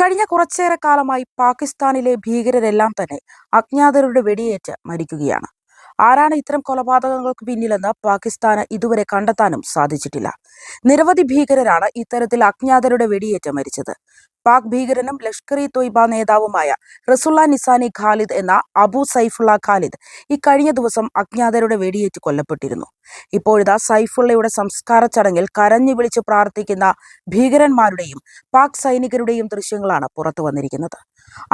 കഴിഞ്ഞ കുറച്ചേറെ കാലമായി പാകിസ്ഥാനിലെ ഭീകരരെല്ലാം തന്നെ അജ്ഞാതരുടെ വെടിയേറ്റ് മരിക്കുകയാണ്. ആരാണ് ഇത്തരം കൊലപാതകങ്ങൾക്ക് പിന്നിലെന്ന് പാകിസ്ഥാന് ഇതുവരെ കണ്ടെത്താനും സാധിച്ചിട്ടില്ല. നിരവധി ഭീകരരാണ് ഇത്തരത്തിൽ അജ്ഞാതരുടെ വെടിയേറ്റ് മരിച്ചത്. പാക് ഭീകരനും ലഷ്കർ ഇ തൊയ്ബ നേതാവുമായ റസുള്ള നിസാനി ഖാലിദ് എന്ന അബു സൈഫുള്ള ഖാലിദ് ഇക്കഴിഞ്ഞ ദിവസം അജ്ഞാതരുടെ വെടിയേറ്റ് കൊല്ലപ്പെട്ടിരുന്നു. ഇപ്പോഴിതാ സൈഫുള്ളയുടെ സംസ്കാര ചടങ്ങിൽ കരഞ്ഞു വിളിച്ച് പ്രാർത്ഥിക്കുന്ന ഭീകരന്മാരുടെയും പാക് സൈനികരുടെയും ദൃശ്യങ്ങളാണ് പുറത്തു വന്നിരിക്കുന്നത്.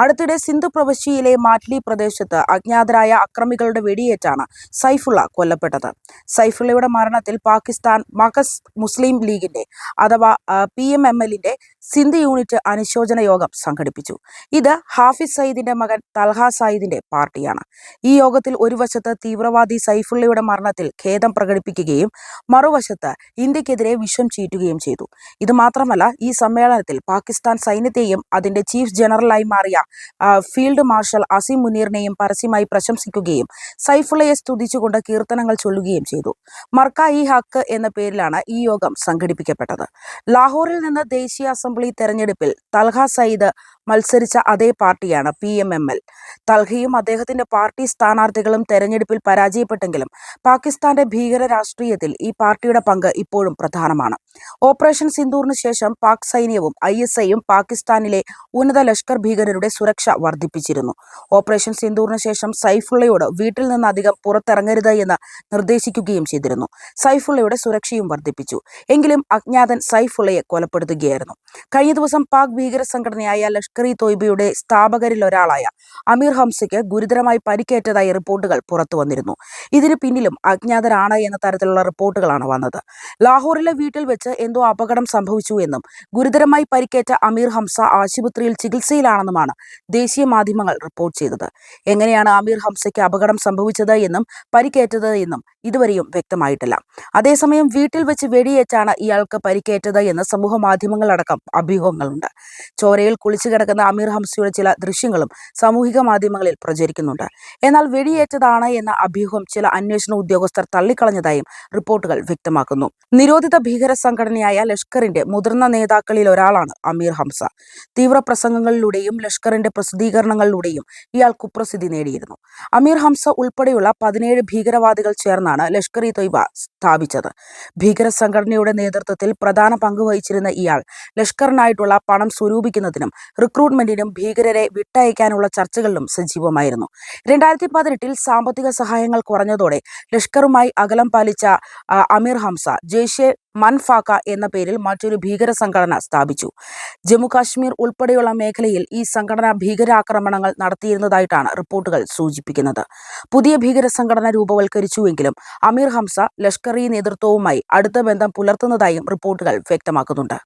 അടുത്തിടെ സിന്ധു പ്രവിശ്യയിലെ മാറ്റ്ലി പ്രദേശത്ത് അജ്ഞാതരായ അക്രമികളുടെ വെടിയേറ്റാണ് സൈഫുള്ള കൊല്ലപ്പെട്ടത്. സൈഫുള്ളയുടെ മരണത്തിൽ പാകിസ്ഥാൻ മകസ് മുസ്ലിം ലീഗിന്റെ അഥവാ പി എം എം എല്ലിന്റെ സിന്ധ് യൂണിറ്റ് അനുശോചന യോഗം സംഘടിപ്പിച്ചു. ഇത് ഹാഫിസ് സയ്യിദിന്റെ മകൻ തൽഹ സയ്യിദിന്റെ പാർട്ടിയാണ്. ഈ യോഗത്തിൽ ഒരു വശത്ത് തീവ്രവാദി സൈഫുള്ളയുടെ മരണത്തിൽ ഖേദം പ്രകടിപ്പിക്കുകയും മറുവശത്ത് ഇന്ത്യക്കെതിരെ വിഷം ചീറ്റുകയും ചെയ്തു. ഇത് മാത്രമല്ല ഈ സമ്മേളനത്തിൽ പാകിസ്ഥാൻ സൈന്യത്തെയും അതിന്റെ ചീഫ് ജനറലായി മാറിയ ഫീൽഡ് മാർഷൽ അസീം മുനീറിനെയും പരസ്യമായി പ്രശംസിക്കുകയും സൈഫുള്ളയെ സ്തുതിച്ചുകൊണ്ട് കീർത്തനങ്ങൾ ചൊല്ലുകയും ചെയ്തു. മർക്ക ഇ ഹക്ക് എന്ന പേരിലാണ് ഈ യോഗം സംഘടിപ്പിക്കപ്പെട്ടത്. ലാഹോറിൽ നിന്ന് ദേശീയ അസംബ്ലി തെരഞ്ഞെടുപ്പിൽ തൽഹ സയ്യിദ് മത്സരിച്ച അതേ പാർട്ടിയാണ് പി എം എം എൽ. തൽഹയും അദ്ദേഹത്തിന്റെ പാർട്ടി സ്ഥാനാർത്ഥികളും തെരഞ്ഞെടുപ്പിൽ പരാജയപ്പെട്ടെങ്കിലും പാകിസ്ഥാന്റെ ഭീകര രാഷ്ട്രീയത്തിൽ ഈ പാർട്ടിയുടെ പങ്ക് ഇപ്പോഴും പ്രധാനമാണ്. ഓപ്പറേഷൻ സിന്ദൂറിന് ശേഷം പാക് സൈന്യവും ഐ എസ് ഐയും പാകിസ്ഥാനിലെ ഉന്നത ലഷ്കർ ഭീകരരുടെ സുരക്ഷ വർദ്ധിപ്പിച്ചിരുന്നു. ഓപ്പറേഷൻ സിന്ദൂറിന് ശേഷം സൈഫുള്ളയോട് വീട്ടിൽ നിന്ന് അധികം പുറത്തിറങ്ങരുത് എന്ന് നിർദ്ദേശിക്കുകയും ചെയ്തിരുന്നു. സൈഫുള്ളയുടെ സുരക്ഷയും വർദ്ധിപ്പിച്ചു. എങ്കിലും അജ്ഞാതൻ സൈഫുള്ളയെ കൊലപ്പെടുത്തുകയായിരുന്നു. കഴിഞ്ഞ ദിവസം പാക് ഭീകര സംഘടനയായ ലഷ്കർ ഇ തോയ്ബയുടെ സ്ഥാപകരിൽ ഒരാളായ അമീർ ഹംസയ്ക്ക് ഗുരുതരമായി പരിക്കേറ്റതായി റിപ്പോർട്ടുകൾ പുറത്തു വന്നിരുന്നു. ഇതിന് പിന്നിലും അജ്ഞാതരാണ് എന്ന തരത്തിലുള്ള റിപ്പോർട്ടുകളാണ് വന്നത്. ലാഹോറിലെ വീട്ടിൽ വെച്ച് എന്തോ അപകടം സംഭവിച്ചു എന്നും ഗുരുതരമായി പരിക്കേറ്റ അമീർ ഹംസ ആശുപത്രിയിൽ ചികിത്സയിലാണെന്നുമാണ് ദേശീയ മാധ്യമങ്ങൾ റിപ്പോർട്ട് ചെയ്തത്. എങ്ങനെയാണ് ആമീർ ഹംസയ്ക്ക് അപകടം സംഭവിച്ചത് എന്നും പരിക്കേറ്റത് എന്നും ഇതുവരെയും വ്യക്തമായിട്ടില്ല. അതേസമയം വീട്ടിൽ വെച്ച് വെടിയേറ്റാണ് ഇയാൾക്ക് പരിക്കേറ്റത് എന്ന് സമൂഹ മാധ്യമങ്ങളടക്കം അഭ്യൂഹങ്ങളുണ്ട്. ചോരയിൽ കുളിച്ചു കിടക്കുന്ന അമീർ ഹംസയുടെ ചില ദൃശ്യങ്ങളും സാമൂഹിക മാധ്യമങ്ങളിൽ പ്രചരിക്കുന്നുണ്ട്. എന്നാൽ വെടിയേറ്റതാണ് എന്ന അഭ്യൂഹം ചില അന്വേഷണ ഉദ്യോഗസ്ഥർ തള്ളിക്കളഞ്ഞതായും റിപ്പോർട്ടുകൾ വ്യക്തമാക്കുന്നു. നിരോധിത ഭീകര സംഘടനയായ ലഷ്കറിന്റെ മുതിർന്ന നേതാക്കളിൽ ഒരാളാണ് അമീർ ഹംസ. തീവ്ര പ്രസംഗങ്ങളിലൂടെയും ലഷ്കറിന്റെ പ്രസിദ്ധീകരണങ്ങളിലൂടെയും ഇയാൾ കുപ്രസിദ്ധി നേടിയിരുന്നു. അമീർ ഹംസ ഉൾപ്പെടെയുള്ള പതിനേഴ് ഭീകരവാദികൾ ചേർന്നാണ് ലഷ്കർ ഇ തൊയ്ബ സ്ഥാപിച്ചത്. ഭീകര സംഘടനയുടെ നേതൃത്വത്തിൽ പ്രധാന പങ്ക് വഹിച്ചിരുന്ന ഇയാൾ ലഷ്കറിനായിട്ടുള്ള പണം സ്വരൂപിക്കുന്നതിനും റിക്രൂട്ട്മെന്റിനും ഭീകരരെ വിട്ടയക്കാനുള്ള ചർച്ചകളിലും സജീവമായിരുന്നു. രണ്ടായിരത്തി പതിനെട്ടിൽ സാമ്പത്തിക സഹായങ്ങൾ കുറഞ്ഞതോടെ ലഷ്കറുമായി അകലം പാലിച്ച അമീർ ഹംസ ജെയ്ഷെ മൻഫാക്ക എന്ന പേരിൽ മറ്റൊരു ഭീകര സംഘടന സ്ഥാപിച്ചു. ജമ്മുകാശ്മീർ ഉൾപ്പെടെയുള്ള മേഖലയിൽ ഈ സംഘടന ഭീകരാക്രമണങ്ങൾ നടത്തിയിരുന്നതായിട്ടാണ് റിപ്പോർട്ടുകൾ സൂചിപ്പിക്കുന്നത്. പുതിയ ഭീകര സംഘടന രൂപവൽക്കരിച്ചുവെങ്കിലും അമീർ ഹംസ ലഷ്കർ നേതൃത്വവുമായി അടുത്ത ബന്ധം പുലർത്തുന്നതായും റിപ്പോർട്ടുകൾ വ്യക്തമാക്കുന്നുണ്ട്.